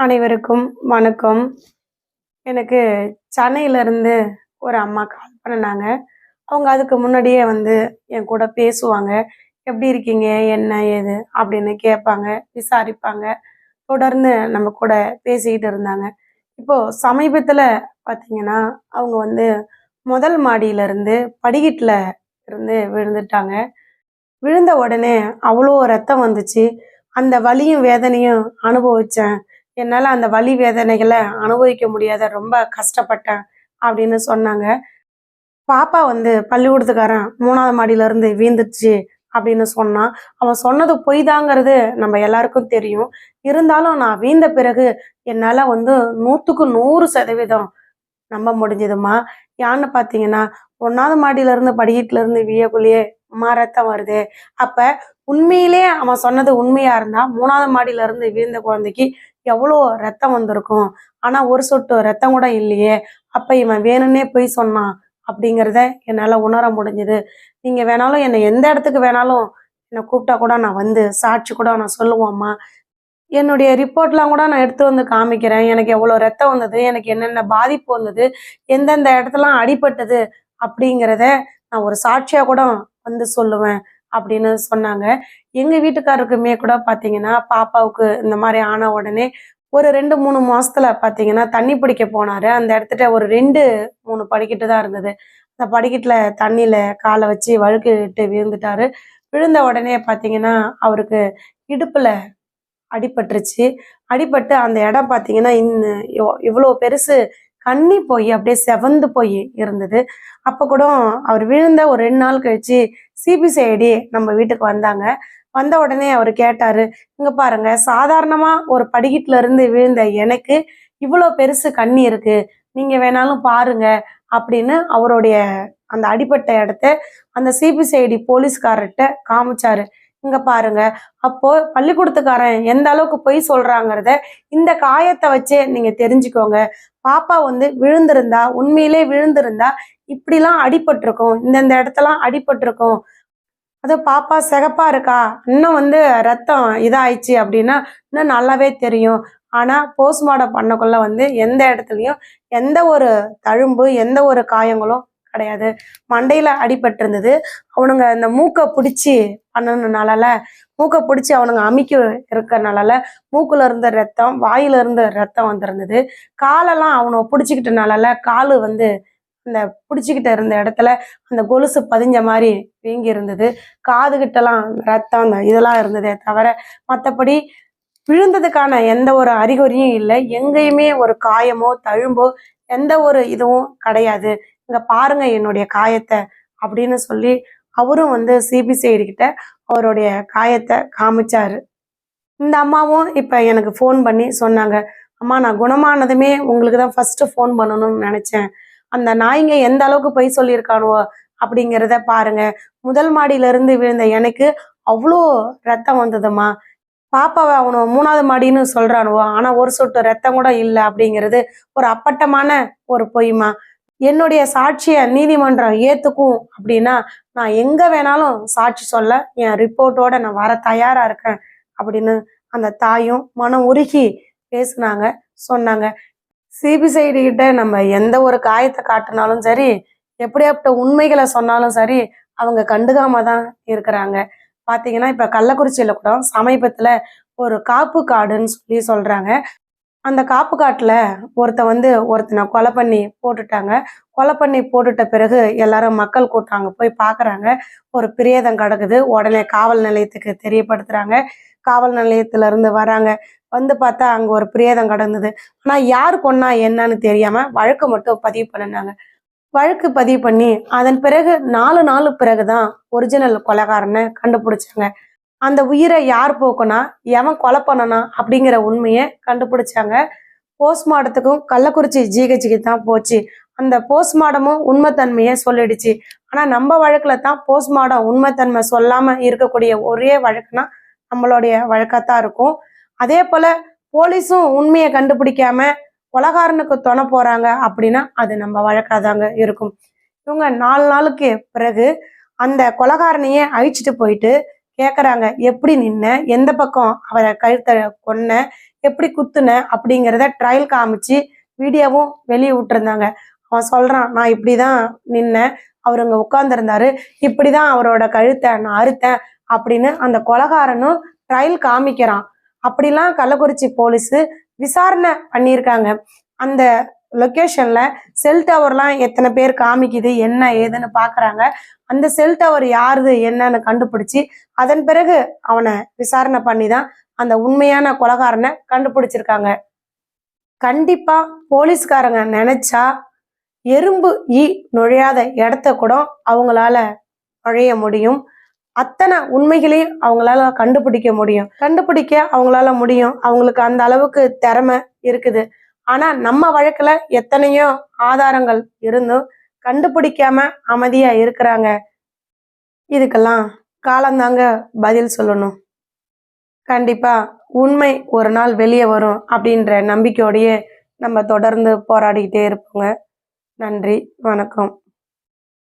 அனைவருக்கும் வணக்கம். எனக்கு சென்னையிலேருந்து ஒரு அம்மா கால் பண்ணினாங்க. அவங்க அதுக்கு முன்னாடியே வந்து என் கூட பேசுவாங்க. எப்படி இருக்கீங்க? என்ன? ஏது? அப்படின்னு கேட்பாங்க விசாரிப்பாங்க. தொடர்ந்து நம்ம கூட பேசிக்கிட்டு இருந்தாங்க. இப்போது சமீபத்தில் பார்த்தீங்கன்னா அவங்க வந்து முதல் மாடியிலேருந்து படிக்கட்டில் இருந்து விழுந்துட்டாங்க. விழுந்த உடனே அவ்வளோ ரத்தம் வந்துச்சு. அந்த வலியும் வேதனையும் அனுபவித்தேன் என்னால் அந்த வலி வேதனைகளை அனுபவிக்க முடியாத ரொம்ப கஷ்டப்பட்டேன் அப்படின்னு சொன்னாங்க. பாப்பா வந்து பள்ளிக்கூடத்துக்காரன் மூணாவது மாடியில இருந்து வீந்துச்சு அப்படின்னு சொன்னான் அவன் சொன்னது பொய் தாங்கிறது நம்ம எல்லாருக்கும் தெரியும். இருந்தாலும் நான் வீந்த பிறகு என்னால் வந்து நூற்றுக்கு நூறு சதவீதம் நம்ப முடிஞ்சதுமா யான்னு பார்த்தீங்கன்னா ஒன்றாவது மாடியில இருந்து வியக்குள்ளேயே இருந்து வீயக்குள்ளேயே வருது. அப்போ உண்மையிலே அவன் சொன்னது உண்மையாக இருந்தால் மூணாவது மாடியில இருந்து வீழ்ந்த குழந்தைக்கு எவ்வளோ ரத்தம் வந்திருக்கும்? ஆனால் ஒரு சொட்டு ரத்தம் கூட இல்லையே. அப்போ இவன் வேணும்னே போய் சொன்னான் அப்படிங்கிறத என்னால் உணர முடிஞ்சுது. நீங்கள் வேணாலும் என்னை எந்த இடத்துக்கு வேணாலும் என்னை கூப்பிட்டா கூட நான் வந்து சாட்சி கூட நான் சொல்லுவோம்மா. என்னுடைய ரிப்போர்ட்லாம் கூட நான் எடுத்து வந்து காமிக்கிறேன். எனக்கு எவ்வளோ ரத்தம் வந்தது? எனக்கு என்னென்ன பாதிப்பு வந்தது? எந்தெந்த இடத்துலாம் அடிபட்டது? அப்படிங்கிறத நான் ஒரு சாட்சியாக கூட வந்து சொல்லுவேன். அப்படின்னு சொன்னாங்க. எங்கள் வீட்டுக்காரருக்குமே கூட பார்த்தீங்கன்னா பாப்பாவுக்கு இந்த மாதிரி ஆன உடனே ஒரு ரெண்டு மூணு மாசத்துல பார்த்தீங்கன்னா தண்ணி பிடிக்க போனாரு. அந்த இடத்துல ஒரு ரெண்டு மூணு படிக்கட்டு தான் இருந்தது. அந்த படிக்கட்டில் தண்ணியில காலை வச்சு வழுக்கிட்டு விழுந்துட்டாரு. விழுந்த உடனே பார்த்தீங்கன்னா அவருக்கு இடுப்புல அடிபட்டுருச்சு. அடிபட்டு அந்த இடம் பார்த்தீங்கன்னா இன்னும் இவ்வளோ பெருசு கண்ணி போய் அப்படியே செவந்து போய் இருந்தது. அப்போ கூட அவர் விழுந்த ஒரு ரெண்டு நாள் கழிச்சு சிபிசிஐடி நம்ம வீட்டுக்கு வந்தாங்க. வந்த உடனே அவர் கேட்டாரு இங்க பாருங்க சாதாரணமா ஒரு படிக்கட்டுல இருந்து விழுந்த எனக்கு இவ்வளோ பெருசு கண்ணி இருக்கு. நீங்க வேணாலும் பாருங்க அப்படின்னு அவருடைய அந்த அடிப்பட்ட இடத்த அந்த சிபிசிஐடி போலீஸ்காரர்கிட்ட காமிச்சாரு. இங்க பாருங்க. அப்போ பள்ளிக்கூடத்துக்காரன் எந்த அளவுக்கு பொய் சொல்றாங்கிறத இந்த காயத்தை வச்சே நீங்க தெரிஞ்சுக்கோங்க. பாப்பா வந்து விழுந்திருந்தா உண்மையிலே விழுந்திருந்தா இப்படிலாம் அடிபட்டிருக்கும். இந்தந்த இடத்தெல்லாம் அடிபட்டிருக்கும். அது பாப்பா சிகப்பா இருக்கா? இன்னும் வந்து ரத்தம் இதாயிடுச்சு அப்படின்னா இன்னும் நல்லாவே தெரியும். ஆனா போஸ்ட்மார்ட்டம் பண்ணக்குள்ள வந்து எந்த இடத்துலையும் எந்த ஒரு தழும்பு எந்த ஒரு காயங்களும் கிடையாது. மண்டையில அடிபட்டிருந்தது அவனுங்க இந்த மூக்கை பிடிச்சி பண்ணணுனால மூக்கை பிடிச்சி அவனுங்க அமுக்கி இருக்கிறனால மூக்குல இருந்த ரத்தம் வாயில இருந்த ரத்தம் வந்திருந்தது. காலெல்லாம் அவனை பிடிச்சிக்கிட்டனால காலு வந்து அந்த பிடிச்சிக்கிட்ட இருந்த இடத்துல அந்த கொலுசு பதிஞ்ச மாதிரி வீங்கி இருந்தது. காது கிட்டலாம் ரத்தம் அந்த இதெல்லாம் இருந்ததே தவிர மற்றபடி விழுந்ததுக்கான எந்த ஒரு அறிகுறியும் இல்லை. எங்கேயுமே ஒரு காயமோ தழும்போ எந்த ஒரு இதுவும் கிடையாது. இங்க பாருங்க என்னுடைய காயத்தை அப்படின்னு சொல்லி அவரும் வந்து சிபிசிஐடி கிட்ட அவருடைய காயத்தை காமிச்சாரு. இந்த அம்மாவும் இப்ப எனக்கு ஃபோன் பண்ணி சொன்னாங்க அம்மா நான் குணமானதுமே உங்களுக்கு தான் ஃபர்ஸ்ட் ஃபோன் பண்ணணும்னு நினைச்சேன். அந்த நாய்ங்க எந்த அளவுக்கு பொய் சொல்லியிருக்கானுவோ அப்படிங்கிறத பாருங்க. முதல் மாடியில இருந்து விழுந்த எனக்கு அவ்வளோ ரத்தம் வந்ததுமா. பாப்பாவை அவனு மூணாவது மாடின்னு சொல்றானுவோ ஆனால் ஒரு சொட்டு ரத்தம் கூட இல்லை அப்படிங்கிறது ஒரு அப்பட்டமான ஒரு பொய்மா. என்னுடைய சாட்சியை நீதிமன்றம் ஏத்துக்கும் அப்படின்னா நான் எங்க வேணாலும் சாட்சி சொல்ல என் ரிப்போர்ட்டோட நான் வர தயாரா இருக்கேன் அப்படின்னு அந்த தாயும் மனம் உருகி பேசுனாங்க சொன்னாங்க. சிபிசைடு கிட்ட நம்ம எந்த ஒரு காயத்தை காட்டினாலும் சரி எப்படியாப்பட்ட உண்மைகளை சொன்னாலும் சரி அவங்க கண்டுக்காம தான் இருக்கிறாங்க. பார்த்தீங்கன்னா இப்போ கள்ளக்குறிச்சியில் கூட சமீபத்தில் ஒரு காப்பு காடுன்னு சொல்லி சொல்கிறாங்க அந்த காப்பு காட்டில் ஒருத்த வந்து ஒருத்தனை கொலை பண்ணி போட்டுட்டாங்க. கொலை பண்ணி போட்டுட்ட பிறகு எல்லாரும் மக்கள் கூட்டுறாங்க போய் பார்க்குறாங்க ஒரு பிரேதம் கிடக்குது. உடனே காவல் நிலையத்துக்கு தெரியப்படுத்துகிறாங்க காவல் நிலையத்திலேருந்து வராங்க வந்து பார்த்தா அங்கே ஒரு பிரேதம் கிடந்தது. ஆனால் யார் கொன்னா என்னன்னு தெரியாமல் வழக்கு மட்டும் பதிவு பண்ணினாங்க. வழக்கு பதிவு பண்ணி அதன் பிறகு நாலு நாள் பிறகு தான் ஒரிஜினல் கொலைகாரனை கண்டுபிடிச்சாங்க. அந்த உயிரை யார் போக்குனா எவன் கொலை பண்ணனா அப்படிங்கிற உண்மையை கண்டுபிடிச்சாங்க. போஸ்ட்மார்ட்டத்துக்கும் கள்ளக்குறிச்சி ஜிஹெச்சுக்கு தான் போச்சு. அந்த போஸ்ட்மார்ட்டமும் உண்மைத்தன்மையை சொல்லிடுச்சு. ஆனால் நம்ம வழக்கில் தான் போஸ்ட்மார்ட்டம் உண்மைத்தன்மை சொல்லாமல் இருக்கக்கூடிய ஒரே வழக்குனா நம்மளுடைய வழக்காகத்தான் இருக்கும். அதே போல் போலீஸும் உண்மையை கண்டுபிடிக்காம கொலகாரனுக்கு துணை போகிறாங்க அப்படின்னா அது நம்ம வழக்காதாங்க இருக்கும். இவங்க நாலு நாளுக்கு பிறகு அந்த கொலகாரனையே அழிச்சிட்டு போயிட்டு கேட்குறாங்க எப்படி நின்ன? எந்த பக்கம் அவரை கழுத்தை கொன்ன? எப்படி குத்துன? அப்படிங்கிறத ட்ரையல் காமிச்சு வீடியோவும் வெளியே விட்டுருந்தாங்க. அவன் சொல்கிறான் நான் இப்படி தான் நின்னேன் அவர் அங்கே உட்காந்துருந்தாரு இப்படி தான் அவரோட கழுத்தை நான் அறுத்தேன். அப்படின்னு அந்த கொலகாரனும் ட்ரையல் காமிக்கிறான். அப்படிலாம் கள்ளக்குறிச்சி போலீஸ் விசாரணை பண்ணியிருக்காங்க. அந்த லொக்கேஷன்ல செல் டவர்லாம் எத்தனை பேர் காமிக்குது என்ன ஏதுன்னு பாக்குறாங்க. அந்த செல் டவர் யாருது என்னன்னு கண்டுபிடிச்சு அதன் பிறகு அவனை விசாரணை பண்ணி தான் அந்த உண்மையான கொலகாரனை கண்டுபிடிச்சிருக்காங்க. கண்டிப்பா போலீஸ்காரங்க நினைச்சா எறும்பு ஈ நுழையாத இடத்த கூட அவங்களால நுழைய முடியும். அத்தனை உண்மைகளையும் அவங்களால கண்டுபிடிக்க முடியும். கண்டுபிடிக்க அவங்களால முடியும். அவங்களுக்கு அந்த அளவுக்கு திறமை இருக்குது. ஆனா நம்ம வழக்குல எத்தனையோ ஆதாரங்கள் இருந்தும் கண்டுபிடிக்காம அமைதியா இருக்கிறாங்க. இதுக்கெல்லாம் காலந்தாங்க பதில் சொல்லணும். கண்டிப்பா உண்மை ஒரு நாள் வெளியே வரும் அப்படின்ற நம்பிக்கையோடையே நம்ம தொடர்ந்து போராடிக்கிட்டே இருப்போங்க. நன்றி வணக்கம்.